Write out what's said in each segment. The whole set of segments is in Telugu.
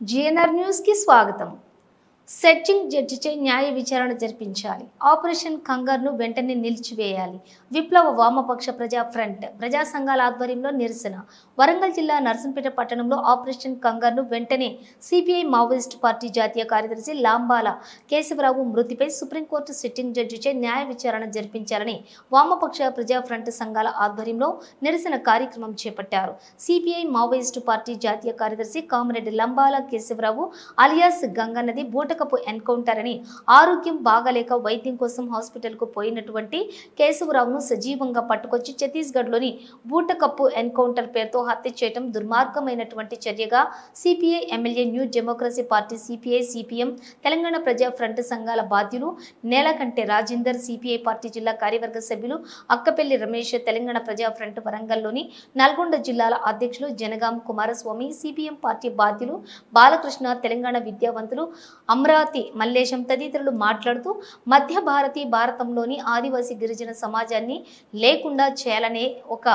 జిఎన్ఆర్ న్యూస్కి స్వాగతం. సెట్టింగ్ జడ్జిచే న్యాయ విచారణ జరిపించాలి. ఆపరేషన్ కంగర్ను వెంటనే నిలిచివేయాలి. విప్లవ వామపక్ష ప్రజా ఫ్రంట్ ప్రజా సంఘాల ఆధ్వర్యంలో నిరసన. వరంగల్ జిల్లా నర్సంపేట పట్టణంలో ఆపరేషన్ కంగర్ను వెంటనే సిపిఐ మావోయిస్ట్ పార్టీ జాతీయ కార్యదర్శి లాంబాల కేశవరావు మృతిపై సుప్రీంకోర్టు సిట్టింగ్ జడ్జిచే న్యాయ విచారణ జరిపించాలని వామపక్ష ప్రజా ఫ్రంట్ సంఘాల ఆధ్వర్యంలో నిరసన కార్యక్రమం చేపట్టారు. సిపిఐ మావోయిస్టు పార్టీ జాతీయ కార్యదర్శి కామరెడ్డి లంబాల కేశవరావు అలియాస్ గంగన్నది కీలకపు ఎన్కౌంటర్ అని ఆరోగ్యం బాగలేక వైద్యం కోసం హాస్పిటల్కు పోయినటువంటి కేశవరావును సజీవంగా పట్టుకొచ్చి ఛత్తీస్గఢ్లోని బూటకప్పు ఎన్కౌంటర్ పేరుతో హత్య చేయడం దుర్మార్గమైనటువంటి చర్యగా CPI MLA new democracy party CPI CPM Telangana ప్రజా ఫ్రంట్ సంఘాల బాధ్యులు నేలకంటే రాజేందర్ సిపిఐ పార్టీ జిల్లా కార్యవర్గ సభ్యులు అక్కపల్లి రమేష్ తెలంగాణ ప్రజా ఫ్రంట్ వరంగల్లోని నల్గొండ జిల్లాల అధ్యక్షులు జనగాం కుమారస్వామి సిపిఎం పార్టీ బాధ్యులు బాలకృష్ణ తెలంగాణ విద్యావంతులు అమరావతి మల్లేశం తదితరులు మాట్లాడుతూ మధ్య భారతి భారతంలోని ఆదివాసీ గిరిజన సమాజాన్ని లేకుండా చేయాలనే ఒక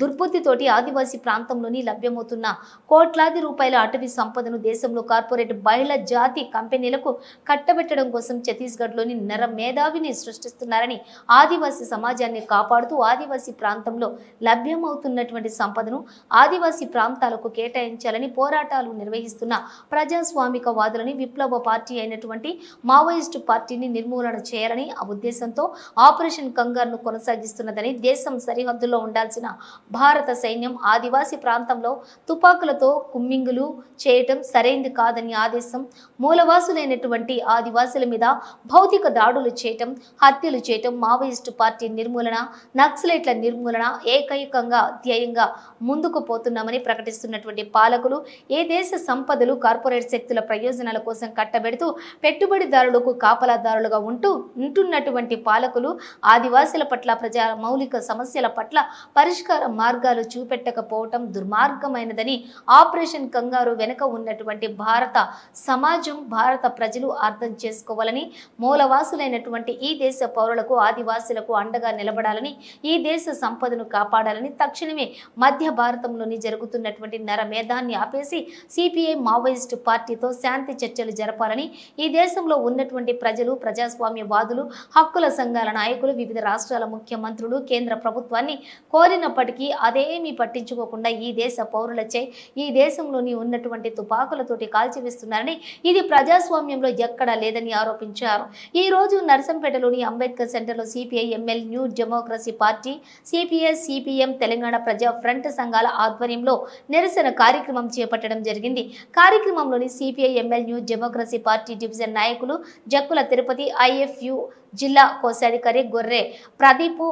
దుర్బుద్ధితోటి ఆదివాసీ ప్రాంతంలోని లభ్యమవుతున్న కోట్లాది రూపాయల అటవీ సంపదను దేశంలో కార్పొరేట్ బహిళ జాతి కంపెనీలకు కట్టబెట్టడం కోసం ఛత్తీస్గఢ్లోని నర మేధావిని సృష్టిస్తున్నారని ఆదివాసీ సమాజాన్ని కాపాడుతూ ఆదివాసీ ప్రాంతంలో లభ్యమవుతున్నటువంటి సంపదను ఆదివాసీ ప్రాంతాలకు కేటాయించాలని పోరాటాలు నిర్వహిస్తున్న ప్రజాస్వామిక వాదులని విప్లవ పార్టీ అయినటువంటి మావోయిస్టు పార్టీని నిర్మూలన చేయాలని ఆ ఉద్దేశంతో ఆపరేషన్ కంగారును కొనసాగిస్తున్నదని దేశం సరిహద్దుల్లో ఉండాల్సిన భారత సైన్యం ఆదివాసీ ప్రాంతంలో తుపాకులతో కుమ్మింగులు చేయటం సరైంది కాదని ఆదేశం మూలవాసులైనటువంటి ఆదివాసుల మీద భౌతిక దాడులు చేయటం హత్యలు చేయటం మావోయిస్టు పార్టీ నిర్మూలన నక్సలైట్ల నిర్మూలన ఏకైకంగా ధ్యేయంగా ముందుకు పోతున్నామని ప్రకటిస్తున్నటువంటి పాలకులు ఏ దేశ సంపదలు కార్పొరేట్ శక్తుల ప్రయోజనాల కోసం కట్టబెడుతూ పెట్టుబడిదారులకు కాపలాదారులుగా ఉంటూ ఉంటున్నటువంటి పాలకులు ఆదివాసుల పట్ల ప్రజా మౌలిక సమస్యల పట్ల పరిష్కార మార్గాలు చూపెట్టకపోవటం దుర్మార్గమైనదని ఆపరేషన్ కంగారు వెనుక ఉన్నటువంటి భారత సమాజం భారత ప్రజలు అర్థం చేసుకోవాలని మూలవాసులైనటువంటి ఈ దేశ పౌరులకు ఆదివాసులకు అండగా నిలబడాలని ఈ దేశ సంపదను కాపాడాలని తక్షణమే మధ్య భారతంలోని జరుగుతున్నటువంటి నరమేధాన్ని ఆపేసి సిపిఐ మావోయిస్టు పార్టీతో శాంతి చర్చలు జరపాలని ఈ దేశంలో ఉన్నటువంటి ప్రజలు ప్రజాస్వామ్యవాదులు హక్కుల సంఘాల నాయకులు వివిధ రాష్ట్రాల ముఖ్యమంత్రులు కేంద్ర ప్రభుత్వాన్ని కోరినప్పటికీ అదేమీ పట్టించుకోకుండా ఈ దేశ పౌరులచే ఈ దేశంలోని ఉన్నటువంటి తుపాకులతోటి కాల్చివేస్తున్నారని ఇది ప్రజాస్వామ్యంలో ఎక్కడా లేదని ఆరోపించారు. ఈ రోజు నర్సంపేటలోని అంబేద్కర్ సెంటర్లో CPI ML new democracy party CPI CPM Telangana ప్రజా ఫ్రంట్ సంఘాల ఆధ్వర్యంలో నిరసన కార్యక్రమం చేపట్టడం జరిగింది. కార్యక్రమంలోని CPI ML new democracy party division నాయకులు జక్కుల తిరుపతి ఐఎఫ్యు జిల్లా కోశాధికారి గొర్రె ప్రదీపు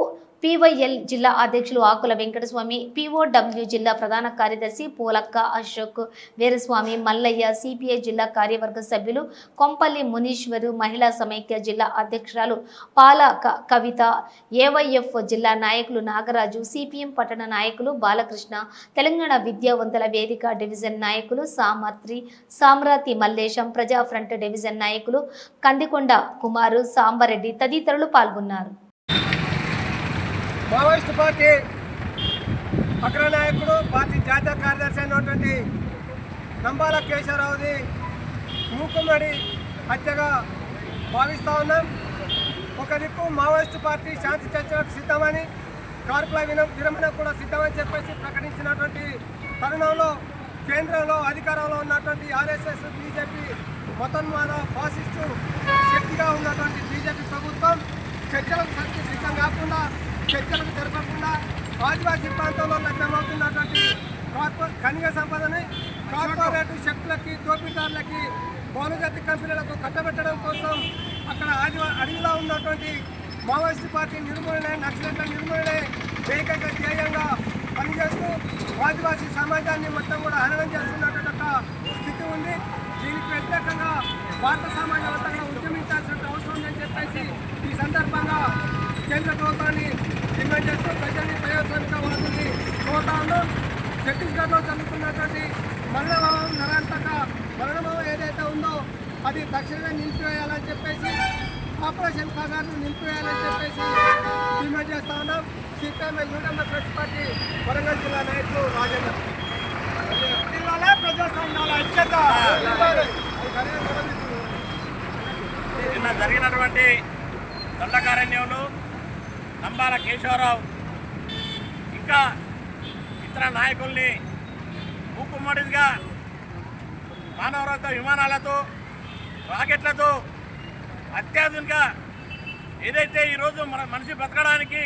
పివైఎల్ జిల్లా అధ్యక్షులు ఆకుల వెంకటస్వామి పిఓడబ్ల్యూ జిల్లా ప్రధాన కార్యదర్శి పూలక్క అశోక్ వీరస్వామి మల్లయ్య సిపిఐ జిల్లా కార్యవర్గ సభ్యులు కొంపల్లి మునీశ్వరు మహిళా సమైక్య జిల్లా అధ్యక్షురాలు పాల క- కవిత ఏవైఎఫ్ జిల్లా నాయకులు నాగరాజు సిపిఎం పట్టణ నాయకులు బాలకృష్ణ తెలంగాణ విద్యావంతుల వేదిక డివిజన్ నాయకులు సామత్రి సామ్రాతి మల్లేశం ప్రజా ఫ్రంట్ డివిజన్ నాయకులు కందికొండ కుమారు సాంబరెడ్డి తదితరులు పాల్గొన్నారు. మావోయిస్ట్ పార్టీ అగ్రనాయకుడు పార్టీ జాతీయ కార్యదర్శి అయినటువంటి నంబాల కేశవరావుది మూకుమ్మడి హత్యగా భావిస్తూ ఉన్నాం. ఒక దిక్కు మావోయిస్టు పార్టీ శాంతి చర్చలకు సిద్ధమని కార్పుల విన విరమణ కూడా సిద్ధమని చెప్పేసి ప్రకటించినటువంటి తరుణంలో కేంద్రంలో అధికారంలో ఉన్నటువంటి ఆర్ఎస్ఎస్ బీజేపీ మొతన్మాద ఫాసిస్టు శక్తిగా ఉన్నటువంటి బీజేపీ ప్రభుత్వం చర్చలకు సిద్ధం కాకుండా చర్చలకు జరపకుండా ఆదివాసీ ప్రాంతంలో లభ్యమవుతున్నటువంటి ఖనిజ సంపదని కార్పొరేట్ శక్తులకి దోపిడీదారులకి బహుళజాతి కంపెనీలకు కట్టబెట్టడం కోసం అక్కడ ఆదివా అడవిలో ఉన్నటువంటి మావోయిస్టు పార్టీ నిర్మూలనే నక్సలెట్ల నిర్మూలనే ఏకైక ధ్యేయంగా పనిచేస్తూ ఆదివాసీ సమాజాన్ని మొత్తం కూడా హననం చేస్తున్నటువంటి స్థితి ఉంది. దీనికి వ్యతిరేకంగా భారత సమాజం అంతా ఉద్యమించాల్సిన అవసరం ఉందని చెప్పేసి ఈ సందర్భంగా కేంద్ర ప్రభుత్వాన్ని చేస్తూ ప్రజల్ని ప్రయోజనిక వాదుల్ని ఛత్తీస్గఢ్లో జరుగుతున్నటువంటి మరణభావం నిరంతక మరణభావం ఏదైతే ఉందో అది తక్షణమే నిలిపివేయాలని చెప్పేసి ఆపరేషన్ కాగాను నిలిపివేయాలని చెప్పేసి డిమాండ్ చేస్తా ఉన్నాం. సిపిఎం ప్రెస్ పార్టీ వరంగల్ జిల్లా నాయకులు రాజేంద్ర జిల్లాలో ప్రజా సంఘాల ఐక్యత. నిన్న జరిగినటువంటి దండకారణ్యంలో నంబాల కేశవరావు. ఇంకా ఇతర నాయకుల్ని మూకుమ్మడిగా మానవరహిత విమానాలతో రాకెట్లతో అత్యాధునిక ఏదైతే ఈరోజు మన మనిషి బతకడానికి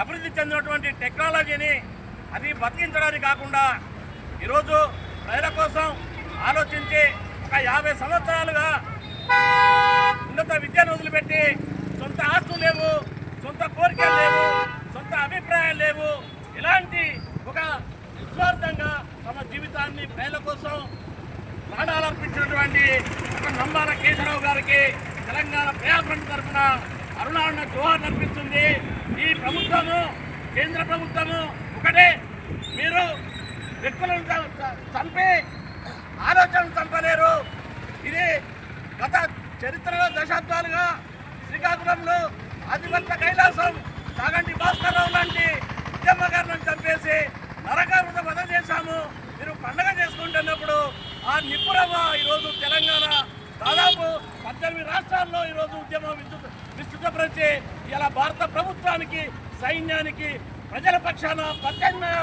అభివృద్ధి చెందినటువంటి టెక్నాలజీని అది బతికించడానికి కాకుండా ఈరోజు ప్రజల కోసం ఆలోచించి ఒక యాభై సంవత్సరాలుగా ఉన్నత విద్యను వదిలిపెట్టి సొంత ఆస్తులు లేవు. కోరికలు లేవు సొంత అభిప్రాయాలు లేవు. ఇలాంటి ఒక నిస్వార్థంగా తమ జీవితాన్ని ప్రజల కోసం ప్రాణాలు ఒక నంబాల కేశవరావు గారికి తెలంగాణ ప్రజాఫ్రంట్ తరఫున అరుణాన్న జోహార్ అర్పిస్తుంది. ఈ ప్రభుత్వము కేంద్ర ప్రభుత్వము ఒకటే. మీరు వ్యక్తులను చంపి ఆలోచన చంపలేరు. ఇది గత చరిత్రలో దశాబ్దాలుగా శ్రీకాకుళంలో అతిపెద్ద కైలాసం కాగంటి భాస్కర్రావు లాంటి ఉద్యమకారులను చంపేసి నరకారుత వద చేశాము. మీరు పండగ చేసుకుంటున్నప్పుడు ఆ నిపురవ ఈరోజు తెలంగాణ దాదాపు పద్దెనిమిది రాష్ట్రాల్లో ఈరోజు ఉద్యమం విస్తృత విస్తృతపరిచి ఇలా భారత ప్రభుత్వానికి సైన్యానికి ప్రజల పక్షాన ప్రత్యామ్నాయ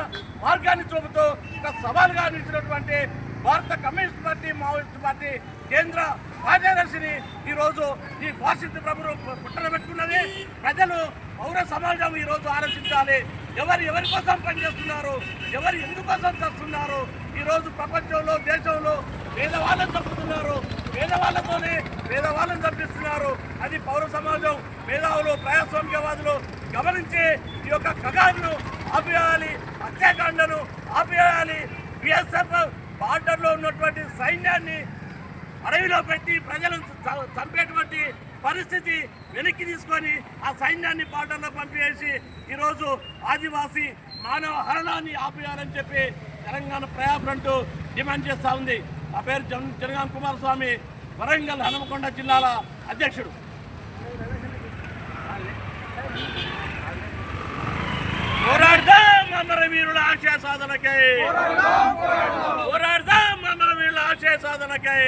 మార్గాన్ని చూపుతూ ఒక సవాలుగా నిలిచినటువంటి భారత కమ్యూనిస్ట్ పార్టీ మావోయిస్ట్ పార్టీ కేంద్ర కార్యదర్శిని ఈరోజు ఈ భాషిత ప్రభుత్వం పుట్టన పెట్టుకున్నది. ప్రజలు పౌర సమాజం ఈరోజు ఆలోచించాలి. ఎవరు ఎవరి కోసం పనిచేస్తున్నారు? ఎవరు ఎందుకోసం చేస్తున్నారు? ఈరోజు ప్రపంచంలో దేశంలో పేదవాళ్ళని చంపుతున్నారు. పేదవాళ్ళతోనే పేదవాళ్ళని చంపిస్తున్నారు. అది పౌర సమాజం మేధావులు ప్రజాస్వామ్యవాదులు గమనించి ఈ యొక్క కగారును ఆపేయాలి హత్యాకాండను ఆపేయాలి బిఎస్ఎఫ్ బార్డర్లో ఉన్నటువంటి సైన్యాన్ని అడవిలో పెట్టి ప్రజలను చంపేటువంటి పరిస్థితి వెనక్కి తీసుకొని ఆ సైన్యాన్ని బార్డర్లో పంపివేసి ఈరోజు ఆదివాసీ మానవ హరణాన్ని ఆపేయాలని చెప్పి తెలంగాణ ఫ్రంట్ డిమాండ్ చేస్తూ ఉంది. ఆ పేరు జన్ జనగాం కుమారస్వామి వరంగల్ హనుమకొండ జిల్లాల అధ్యక్షుడు. పోరాడదాం అమర వీరుల ఆశయ సాధనకై. పోరాడదాం. ఆశయ సాధనకై.